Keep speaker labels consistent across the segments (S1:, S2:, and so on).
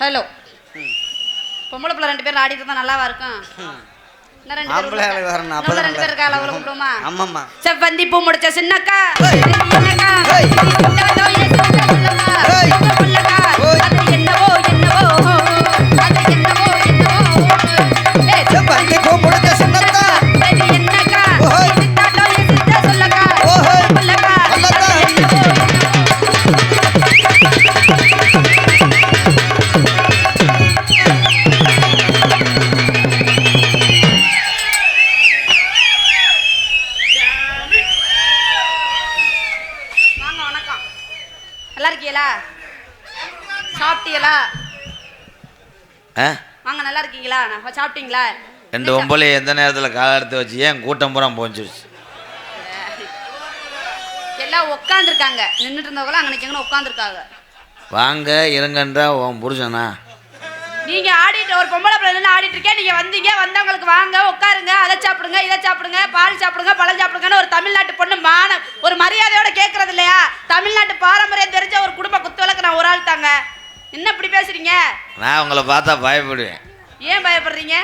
S1: Hello பொம்பளை பிள்ளை ரெண்டு பேரும் ஆடிட்டு இருந்தா நல்லாவா இருக்கும்? செவ்வந்தி பூ முடிச்ச சின்னக்கா. வாங்க நல்லா இருக்கீங்களா? நான் சாப்பிட்டீங்களா?
S2: ரெண்டு ஒம்பளை எந்த நேரத்தில் காலை எடுத்து வச்சு ஏன் கூட்டம் பூரா போஞ்சிருச்சு?
S1: எல்லாம் உட்காந்துருக்காங்க நின்றுட்டு இருந்தவங்களாம் அங்கே நிற்கணும் உட்காந்துருக்காங்க
S2: வாங்க இருங்கன்றா உன் புருஷனா?
S1: நீங்க ஆடிட்டு ஒரு பொம்பளை பிள்ளை ஆடிட்டு இருக்கேன். நீங்க வந்தீங்க வந்தவங்களுக்கு வாங்க உட்காருங்க. அதை சாப்பிடுங்க இதை சாப்பிடுங்க பால் சாப்பிடுங்க பழம் சாப்பிடுங்கன்னு ஒரு தமிழ்நாட்டு பொண்ணு மான ஒரு மரியாதையோட கேட்கறது இல்லையா? தமிழ்நாட்டு பாரம்பரியம் தெரிஞ்ச ஒரு குடும்ப குத்துவிளக்கு நான் ஒரு ஆள் தாங்க. என்ன இப்படி பேசுறீங்க?
S2: நான் உங்களை பார்த்தா பயப்படுவேன்.
S1: ஏன் பயப்படுறீங்க?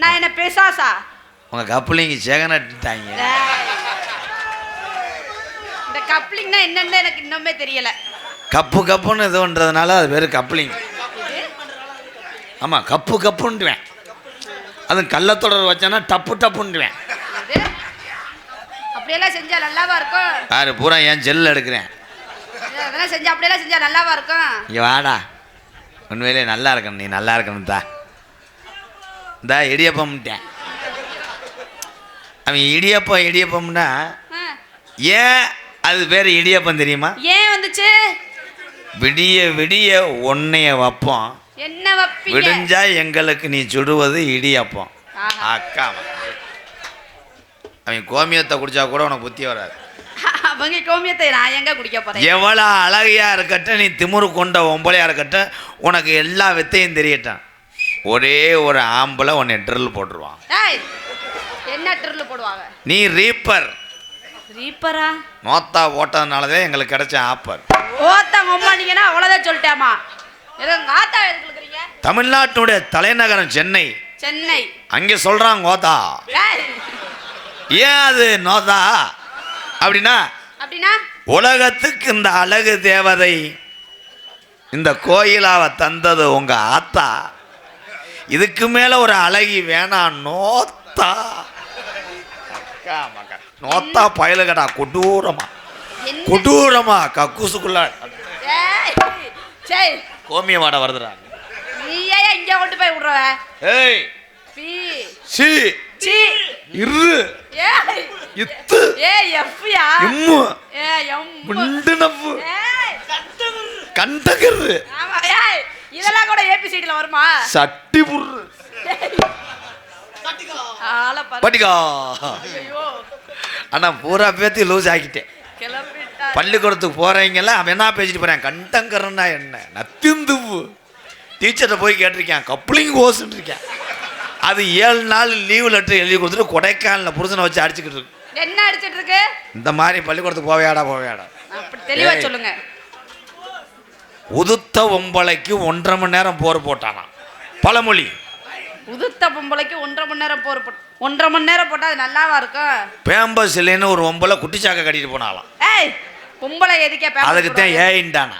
S1: நான் என்ன பேசாசா?
S2: உங்கள் கப்பலிங்க சேகனட்டாங்க.
S1: இந்த கப்ளிங்னா என்னன்னு எனக்கு இன்னுமே தெரியல.
S2: கப்பு கப்புன்னு இதுன்றதுனால அது பேர் கப்ளிங். ஆமாம் கப்பு கப்புன்ட்டுவேன் அதுவும் கள்ளத்தொடர் வச்சேன்னா டப்பு டப்புன்ட்டுவேன்
S1: அப்படியெல்லாம் செஞ்சா நல்லாவா இருக்கும்?
S2: யாரு பூரா என் செல்லில் எடுக்கிறேன்.
S1: அதெல்லாம் செஞ்சா அப்படியெல்லாம் செஞ்சா நல்லாவா இருக்கும்?
S2: இங்கே வாடா. உண்மையிலே நல்லா இருக்கணும் நீ நல்லா இருக்கணும் தா. இந்தா இடியப்பம்ட்டேன் அவன் இடியப்பம் இடியப்பம்னா. ஏன் அது பேர் இடியப்பம் தெரியுமா?
S1: ஏன் வந்துச்சு?
S2: விடிய விடிய ஒன்னைய வைப்போம்.
S1: என்ன
S2: விடிஞ்சா எங்களுக்கு நீ சுடுவது இடியப்பம். அக்கா அவன் கோமியத்தை குடிச்சா கூட உனக்கு புத்தி வராது.
S1: அவங்க கோமியத்தை நான் எங்க குடிக்க போறேன்?
S2: எவ்வளோ அழகியா இருக்கட்டும் நீ திமிரு கொண்ட ஒம்பளையா இருக்கட்டும் உனக்கு எல்லா வித்தையும் தெரியட்டும். ஒரே ஒரு ஆம்பளை உன்னை ட்ரில் போட்டுருவான்
S1: ஏய் என்ன ட்ரில் போடுவாங்க?
S2: நீ ரீப்பர்.
S1: ரீப்பரா?
S2: நோத்தா ஓட்டதுனால தான் எங்களுக்கு கிடைச்ச ஆப்பர்.
S1: ஓத்தங்க அம்மானீங்கன்னா அவ்வளோதான் சொல்லிட்டேமா ஏதோ
S2: தமிழ்நாட்டினுடைய தலைநகரம் சென்னை.
S1: சென்னை.
S2: அங்கே சொல்கிறாங்க
S1: ஏய்,
S2: ஏன் அது நோதா அப்படின்னா உலகத்துக்கு இந்த அழகு தேவதை இந்த கோயிலாவை தந்தது உங்க ஆத்தா. இதுக்கு மேல ஒரு அழகி வேணாம் நோத்தா. நோத்தா பயலுகடா கொடூரமா. கொடூரமா கக்கூசுக்குள்ள கோமிய வாட வருதுடா.
S1: இங்க கொண்டு போய் விடுறவ.
S2: ஏய். சி.
S1: சி.
S2: இரு
S1: ஏய். ஏய்
S2: கண்டகரு.
S1: ஆமா ஏய் இதெல்லாம் கூட ஏபிசிடில வருமா?
S2: சட்டி புர்ரு
S1: ஆளை பாரு.
S2: பட்டிகா
S1: ஐயோ
S2: ஆனா பூரா பேத்தி லூஸ் ஆக்கிட்டேன். பள்ளிக்கூடத்துக்கு போறவங்கல அவன் என்ன பேசிட்டு போறேன்? கண்டங்கரன்னா என்ன? நத்திந்துவு டீச்சர்கிட்ட போய் கேட்டிருக்கேன். கப்ளிங் கோஸ்ன்னு இருக்கேன் அது ஏழு நாள் லீவு லெட்டர் எழுதி கொடுத்துட்டு கொடைக்கானல புருஷனை வச்சு அடிச்சுக்கிட்டு இருக்கு.
S1: என்ன அடிச்சிட்டு இருக்கு
S2: இந்த மாதிரி பள்ளிக்கூடத்துக்கு போவையாடா போவையாடா.
S1: அப்படி தெளிவா. சொல்லுங்க.
S2: உதுத்த ஒம்பளைக்கு ஒன்றரை மணி நேரம் போர் போட்டானா பழமொழி.
S1: உதுத்த பொம்பளைக்கு ஒன்றரை மணி நேரம் போர் போட்டு ஒன்றரை மணி நேரம் போட்டா அது நல்லாவா இருக்கும்?
S2: பேம்பஸ் இல்லைன்னு ஒரு ஒம்பளை குட்டிச்சாக்க கட்டிட்டு போனாலாம்
S1: ஏய் பொம்பளை எதுக்கே
S2: அதுக்கு தான்? ஏயின்டானா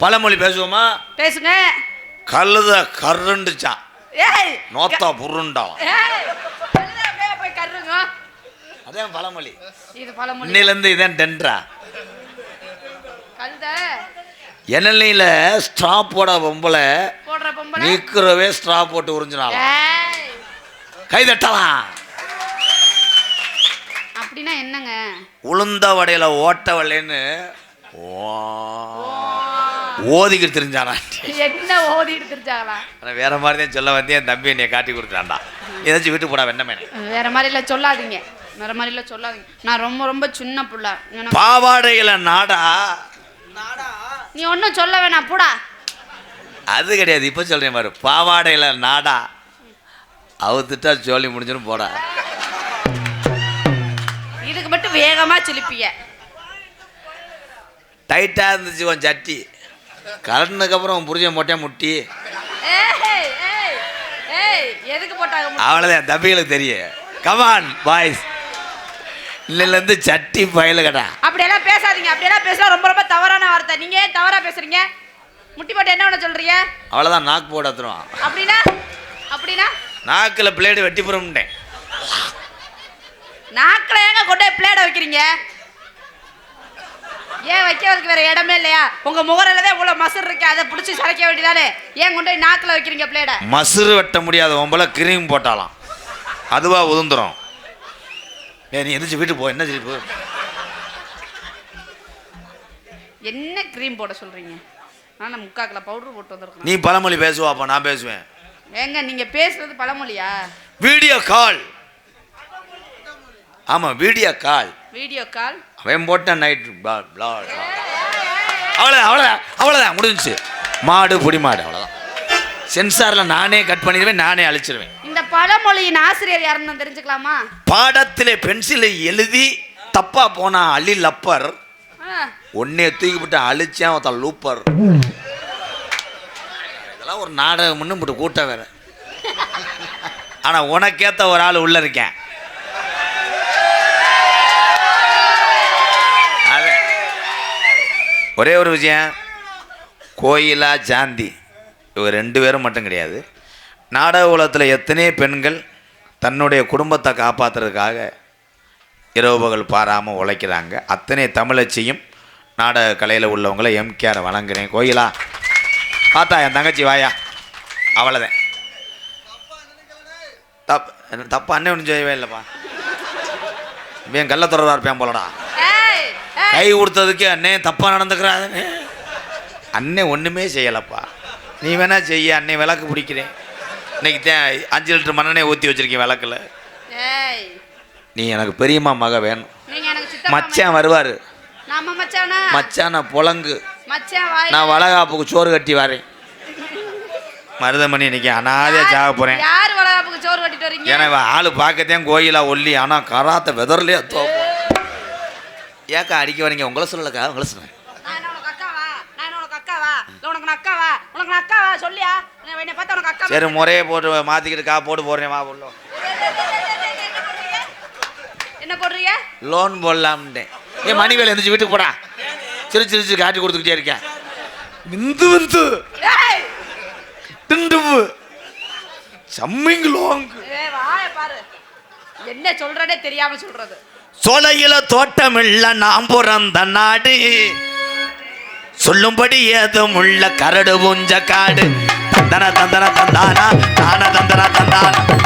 S2: பழமொழி பேசுவோமா?
S1: பேசுங்க.
S2: கழுத கருண்டுச்சான்.
S1: ஏய்
S2: நோத்தா புருண்டாலாம்
S1: ஏய் கழுதை அப்படியே போய் கருங்க
S2: அதான் பழமொழி.
S1: இது பழமொழி.
S2: இன்னிலேருந்து இதான் டென்ட்ரா எண்ணெயில் ஸ்ட்ரா போட பொம்பளை நீக்கிறவே ஸ்ட்ரா போட்டு உறிஞ்சினாலாம் கை தட்டலாம்.
S1: அப்படின்னா என்னங்க?
S2: உளுந்த வடையில ஓட்ட வடைன்னு ஓதிக்கிட்டு தெரிஞ்சானா
S1: என்ன ஓதிட்டு தெரிஞ்சாங்களா
S2: ஆனால் வேற மாதிரி தான் சொல்ல வந்து என் தம்பி என்னை காட்டி கொடுத்தான்டா ஏதாச்சும் விட்டு போடா வெண்ணமேனே
S1: வேற மாதிரி இல்ல சொல்லாதீங்க. வேற மாதிரி இல்ல சொல்லாதீங்க. நான் ரொம்ப ரொம்ப சின்ன புள்ள.
S2: பாவாடையில நாடா?
S1: நீ ஒன்றும் சொல்ல வேணாம் போடா.
S2: அது கிடையாது இப்போ சொல்றேன் பாரு. பாவாடையில நாடா? அவுத்துட்டா ஜோலி முடிஞ்சுன்னு போடா.
S1: இதுக்கு மட்டும் வேகமா சிலிப்பிய.
S2: டைட்டாக இருந்துச்சு உன் சட்டி. கலட்டினதுக்கு அப்புறம் உன் புரிஞ்ச மொட்டை முட்டி.
S1: ஏய் ஏய் ஏய் எதுக்கு போட்டாங்க?
S2: அவ்வளோதான் தம்பிகளுக்கு தெரியும். கமான் பாய்ஸ் இல்லைலேருந்து சட்டி பயல கடா.
S1: அப்படியெல்லாம் பேசாதீங்க. அப்படியெல்லாம் பேசினா ரொம்ப ரொம்ப தவறான வார்த்தை. நீங்க ஏன் தவறா பேசுறீங்க? முட்டி போட்டு என்ன பண்ண சொல்றீங்க?
S2: அவ்வளோதான் நாக்கு போட எடுத்துருவான்
S1: அப்படின்னா? அப்படின்னா?
S2: நாக்கில் பிளேடு வெட்டி புறம்ட்டேன்
S1: நாக்கில் ஏங்க கொண்டு பிளேட வைக்கிறீங்க? ஏன் வைக்கிறதுக்கு வேற இடமே இல்லையா? உங்க முகரில தான் இவ்வளவு மசர் இருக்கு அதை பிடிச்சி சரைக்க வேண்டியதானே? ஏன் கொண்டு போய் நாக்கில் வைக்கிறீங்க பிளேட?
S2: மசுறு வெட்ட முடியாத ஒம்பளை கிரீம் போட்டாலாம். அதுவா உதுந்துரும் ஏ நீ எந்திரிச்சு வீட்டுக்கு போ. என்ன சிரிப்பு?
S1: என்ன க்ரீம் போட சொல்றீங்க? நான் முக்காக்கில் பவுடர் போட்டு வந்திருக்கேன்.
S2: நீ பழமொழி பேசுவாப்பா நான் பேசுவேன்.
S1: ஏங்க நீங்க பேசுறது பழமொழியா?
S2: Video call. ஆமாம் வீடியோ கால்.
S1: Video call?
S2: அவன் போட்ட நைட் அவ்வளோதான் அவ்வளோதான் அவ்வளோதான் முடிஞ்சுச்சு. மாடு பொடி மாடு அவ்வளோதான் சென்சாரில் நானே கட் பண்ணிடுவேன் நானே அழிச்சிருவேன்.
S1: இந்த பழமொழியின் ஆசிரியர் யாருன்னு தெரிஞ்சுக்கலாமா?
S2: பாடத்திலே பென்சிலை எழுதி தப்பா போனா அள்ளி லப்பர். ஒன்னே தூக்கி விட்டு அழிச்சேன் ஒருத்தன் லூப்பர். இதெல்லாம் ஒரு நாடகம்னு போட்டு கூட்டம் வேற. ஆனா உனக்கேத்த ஒரு ஆள் உள்ள இருக்கேன். ஒரே ஒரு விஷயம் கோயிலா ஜாந்தி. இவங்க ரெண்டு பேரும் மட்டும் கிடையாது. நாடக உலகத்தில் எத்தனை பெண்கள் தன்னுடைய குடும்பத்தை காப்பாற்றுறதுக்காக இரவு பகல் பாராமல் உழைக்கிறாங்க. அத்தனை தமிழச்சியும் நாடக கலையில் உள்ளவங்கள எம்கேஆர் வணங்குறேன். கோயிலா பார்த்தா என் தங்கச்சி வாயா. அவ்வளோதான் தப் தப்பு அண்ணன் ஒன்றும் செய்யவே இல்லைப்பா. இவன் கள்ளத்துறவா இருப்பேன் போலடா. கை கொடுத்ததுக்கு அண்ணே தப்பாக நடந்துக்கிறாங்க அண்ணன் ஒன்றுமே செய்யலப்பா. நீ வேணா செய்ய அண்ணே விளக்கு பிடிக்கிறேன். இன்னைக்கு தான் அஞ்சு லிட்டர் மண்ணெண்ணெய் ஊற்றி வச்சிருக்கேன் விளக்குல. நீ எனக்கு பெரியம்மா மக வேணும் மச்சான் வருவார்.
S1: மச்சான்.
S2: நான் புலங்கு. நான் வளகாப்புக்கு சோறு கட்டி வரேன். மருதமணி இன்னைக்கு அனாதையாக சாக போகிறேன்
S1: யார் வளகாப்புக்கு சோறு கட்டிட்டு வரீங்க?
S2: ஏன்னா இவன் ஆள் பார்க்கத்தான் கோயிலா ஒல்லி ஆனால் கராத்த வெதர்லேயே தோ ஏக்கா அடிக்க வரீங்க. உங்களை சொல்லலக்கா உங்களை சொன்னேன்
S1: நான் என்ன உனக்கு அக்காவா நான் என்ன உனக்கு அக்காவா இல்ல உனக்கு நான் அக்காவா உனக்கு நான் அக்காவா சொல்லியா என்னை பார்த்தா உனக்கு அக்கா
S2: சரி முறையே போட்டு மாற்றிக்கிட்டு கா போட்டு போடுறேன் வா உள்ள.
S1: என்ன போடுறீங்க?
S2: லோன் போடலாம்ட்டேன். ஏன் மணி வேலை எந்திரிச்சு வீட்டுக்கு போடா. சிரிச்சு சிரிச்சு காட்டி கொடுத்துக்கிட்டே இருக்கேன். விந்து விந்து.
S1: ஏய்!
S2: டிண்டுவு சம்மிங் லோங்.
S1: பாரு. என்ன சொல்றனே தெரியாம சொல்றது.
S2: சோலையில தோட்டமில்ல நாம் பிறந்த நாடு. சொல்லும்படி ஏதும் உள்ள கரடு பூஞ்ச காடு. தந்தன தந்தன தந்தானா? தான தந்தன தந்தானா?